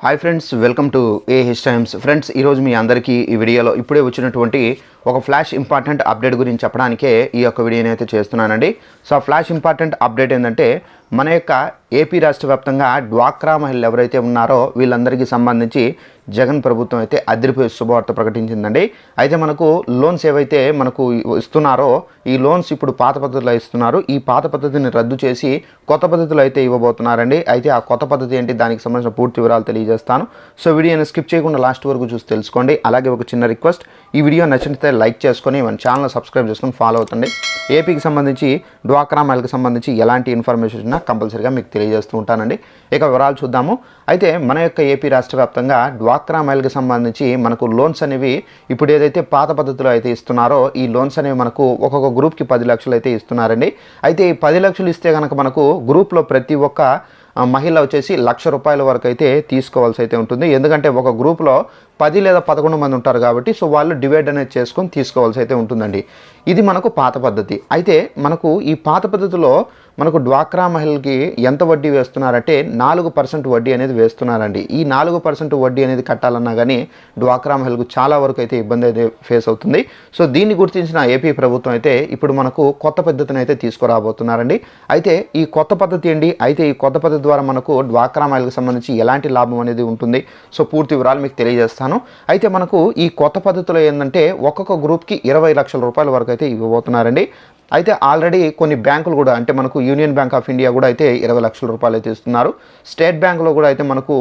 Hi friends welcome to A his times friends ఈరోజు మీ అందరికీ ఈ వీడియోలో ఇప్పుడే వచ్చినటువంటి ఒక ఫ్లాష్ ఇంపార్టెంట్ అప్డేట్ గురించి చెప్పడానికే ఈ యొక్క వీడియోని అయితే చేస్తున్నానండి. సో ఆ ఫ్లాష్ ఇంపార్టెంట్ అప్డేట్ ఏంటంటే మన యొక్క ఏపీ రాష్ట్ర వ్యాప్తంగా డ్వాక్రా మహిళలు ఎవరైతే ఉన్నారో వీళ్ళందరికీ సంబంధించి జగన్ ప్రభుత్వం అయితే అదిరిపోయే శుభవార్త ప్రకటించిందండి. అయితే మనకు లోన్స్ ఏవైతే మనకు ఇస్తున్నారో ఈ లోన్స్ ఇప్పుడు పాత పద్ధతిలో ఇస్తున్నారు. ఈ పాత పద్ధతిని రద్దు చేసి కొత్త పద్ధతిలో అయితే ఇవ్వబోతున్నారండి. అయితే ఆ కొత్త పద్ధతి ఏంటి దానికి సంబంధించిన పూర్తి వివరాలు తెలియజేస్తాను. సో వీడియోని స్కిప్ చేయకుండా లాస్ట్ వరకు చూసి తెలుసుకోండి. అలాగే ఒక చిన్న రిక్వెస్ట్ ఈ వీడియో నచ్చినట్లయితే లైక్ చేసుకొని మన ఛానల్ సబ్స్క్రైబ్ చేసుకొని ఫాలో అవుతుంది ఏపీకి సంబంధించి డ్వాక్రా మహిళకి సంబంధించి ఎలాంటి ఇన్ఫర్మేషన్ ఉన్నా కంపల్సరీగా మీకు తెలియజేస్తూ ఉంటానండి. ఇక వివరాలు చూద్దాము. అయితే మన యొక్క ఏపీ రాష్ట్ర వ్యాప్తంగా డ్వాక్రా మైల్కి సంబంధించి మనకు లోన్స్ అనేవి ఇప్పుడు ఏదైతే పాత పద్ధతిలో అయితే ఇస్తున్నారో ఈ లోన్స్ అనేవి మనకు ఒక్కొక్క గ్రూప్కి పది లక్షలు అయితే ఇస్తున్నారండి. అయితే ఈ పది లక్షలు ఇస్తే కనుక మనకు గ్రూప్లో ప్రతి ఒక్క మహిళ వచ్చేసి లక్ష రూపాయల వరకు అయితే తీసుకోవాల్సి అయితే ఉంటుంది. ఎందుకంటే ఒక గ్రూప్లో పది లేదా పదకొండు మంది ఉంటారు కాబట్టి సో వాళ్ళు డివైడ్ అనేది చేసుకొని తీసుకోవాల్సి అయితే ఉంటుందండి. ఇది మనకు పాత పద్ధతి. అయితే మనకు ఈ పాత పద్ధతిలో మనకు డ్వాక్రా మహిళకి ఎంత వడ్డీ వేస్తున్నారంటే నాలుగు పర్సెంట్ వడ్డీ అనేది వేస్తున్నారండి. ఈ నాలుగు పర్సెంట్ వడ్డీ అనేది కట్టాలన్నా కానీ డ్వాక్రా మహిళకు చాలా వరకు అయితే ఇబ్బంది అయితే ఫేస్ అవుతుంది. సో దీన్ని గుర్తించిన ఏపీ ప్రభుత్వం అయితే ఇప్పుడు మనకు కొత్త పద్ధతిని అయితే తీసుకురాబోతున్నారండి. అయితే ఈ కొత్త పద్ధతి ఏంటి? అయితే ఈ కొత్త పద్ధతి ద్వారా మనకు డ్వాక్రా మహిళకు సంబంధించి ఎలాంటి లాభం అనేది ఉంటుంది. సో పూర్తి వివరాలు మీకు తెలియజేస్తాను. అయితే మనకు ఈ కొత్త పద్ధతిలో ఏంటంటే ఒక్కొక్క గ్రూప్కి ఇరవై లక్షల రూపాయల వరకు అయితే ఇవ్వబోతున్నారండి. అయితే ఆల్రెడీ కొన్ని బ్యాంకులు కూడా అంటే మనకు యూనియన్ బ్యాంక్ ఆఫ్ ఇండియా కూడా అయితే ఇరవై లక్షల రూపాయలు అయితే ఇస్తున్నారు. స్టేట్ బ్యాంకులో కూడా అయితే మనకు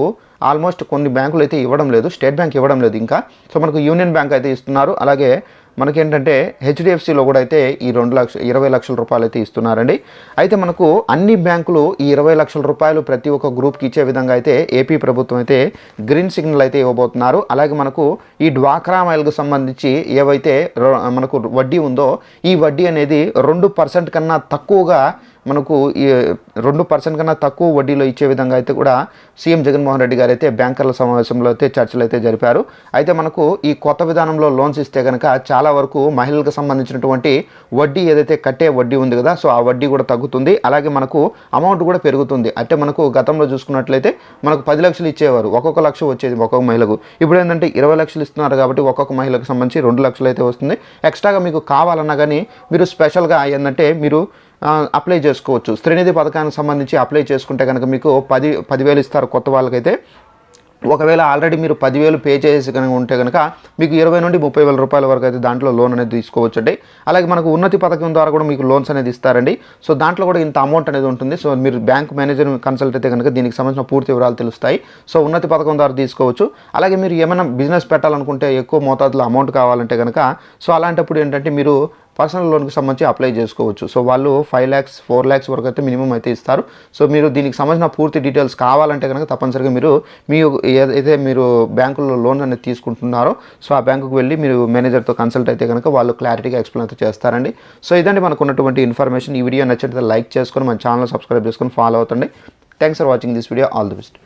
ఆల్మోస్ట్ కొన్ని బ్యాంకులు అయితే ఇవ్వడం లేదు. స్టేట్ బ్యాంక్ ఇవ్వడం లేదు ఇంకా. సో మనకు యూనియన్ బ్యాంక్ అయితే ఇస్తున్నారు. అలాగే మనకేంటంటే హెచ్డిఎఫ్సిలో కూడా అయితే ఈ రెండు లక్ష ఇరవై లక్షల రూపాయలు అయితే ఇస్తున్నారండి. అయితే మనకు అన్ని బ్యాంకులు ఈ ఇరవై లక్షల రూపాయలు ప్రతి ఒక్క గ్రూప్కి ఇచ్చే విధంగా అయితే ఏపీ ప్రభుత్వం అయితే గ్రీన్ సిగ్నల్ అయితే ఇవ్వబోతున్నారు. అలాగే మనకు ఈ డ్వాక్రా మైల్కు సంబంధించి ఏవైతే రొ- మనకు వడ్డీ ఉందో ఈ వడ్డీ అనేది రెండు పర్సెంట్ కన్నా తక్కువగా మనకు ఈ రెండు పర్సెంట్ కన్నా తక్కువ వడ్డీలో ఇచ్చే విధంగా అయితే కూడా సీఎం జగన్మోహన్ రెడ్డి గారు అయితే బ్యాంకర్ల సమావేశంలో అయితే చర్చలు అయితే జరిపారు. అయితే మనకు ఈ కొత్త విధానంలో లోన్స్ ఇస్తే కనుక చాలా వరకు మహిళలకు సంబంధించినటువంటి వడ్డీ ఏదైతే కట్టే వడ్డీ ఉంది కదా సో ఆ వడ్డీ కూడా తగ్గుతుంది. అలాగే మనకు అమౌంట్ కూడా పెరుగుతుంది. అంటే మనకు గతంలో చూసుకున్నట్లయితే మనకు పది లక్షలు ఇచ్చేవారు. ఒక్కొక్క లక్ష వచ్చేది ఒక్కొక్క మహిళకు. ఇప్పుడు ఏంటంటే ఇరవై లక్షలు ఇస్తున్నారు కాబట్టి ఒక్కొక్క మహిళకు సంబంధించి రెండు లక్షలు అయితే వస్తుంది. ఎక్స్ట్రాగా మీకు కావాలన్నా కానీ మీరు స్పెషల్గా ఏంటంటే మీరు అప్లై చేసుకోవచ్చు. శ్రీనిధి పథకానికి సంబంధించి అప్లై చేసుకుంటే కనుక మీకు పది పదివేలు ఇస్తారు కొత్త వాళ్ళకైతే. ఒకవేళ ఆల్రెడీ మీరు పదివేలు పే చేసి కనుక ఉంటే కనుక మీకు ఇరవై నుండి ముప్పై వేల రూపాయల వరకు అయితే దాంట్లో లోన్ అనేది తీసుకోవచ్చు అండి అలాగే మనకు ఉన్నతి పథకం ద్వారా కూడా మీకు లోన్స్ అనేది ఇస్తారండి. సో దాంట్లో కూడా ఇంత అమౌంట్ అనేది ఉంటుంది. సో మీరు బ్యాంక్ మేనేజర్ కన్సల్ట్ అయితే కనుక దీనికి సంబంధించిన పూర్తి వివరాలు తెలుస్తాయి. సో ఉన్నతి పథకం ద్వారా తీసుకోవచ్చు. అలాగే మీరు ఏమైనా బిజినెస్ పెట్టాలనుకుంటే ఎక్కువ మోతాదులో అమౌంట్ కావాలంటే కనుక సో అలాంటప్పుడు ఏంటంటే మీరు పర్సనల్ లోన్కి సంబంధించి అప్లై చేసుకోవచ్చు. సో వాళ్ళు ఫైవ్ ల్యాక్స్ ఫోర్ ల్యాక్స్ వరకు అయితే మినిమం అయితే ఇస్తారు. సో మీరు దీనికి సంబంధించిన పూర్తి డీటెయిల్స్ కావాలంటే కనుక తప్పనిసరిగా మీరు మీ ఏదైతే మీరు బ్యాంకులో లోన్ అనేది తీసుకుంటున్నారో సో ఆ బ్యాంకుకి వెళ్ళి మీరు మేనేజర్తో కన్సల్ట్ అయితే కనుక వాళ్ళు క్లారిటీగా ఎక్స్ప్లెయిన్ అయితే చేస్తారండి. సో ఇదండి మనకు ఉన్నటువంటి ఇన్ఫర్మేషన్. ఈ వీడియో నచ్చితే లైక్ చేసుకొని మన ఛానల్ సబ్స్క్రైబ్ చేసుకొని follow అవుతండి. Thanks for watching this video. All the best.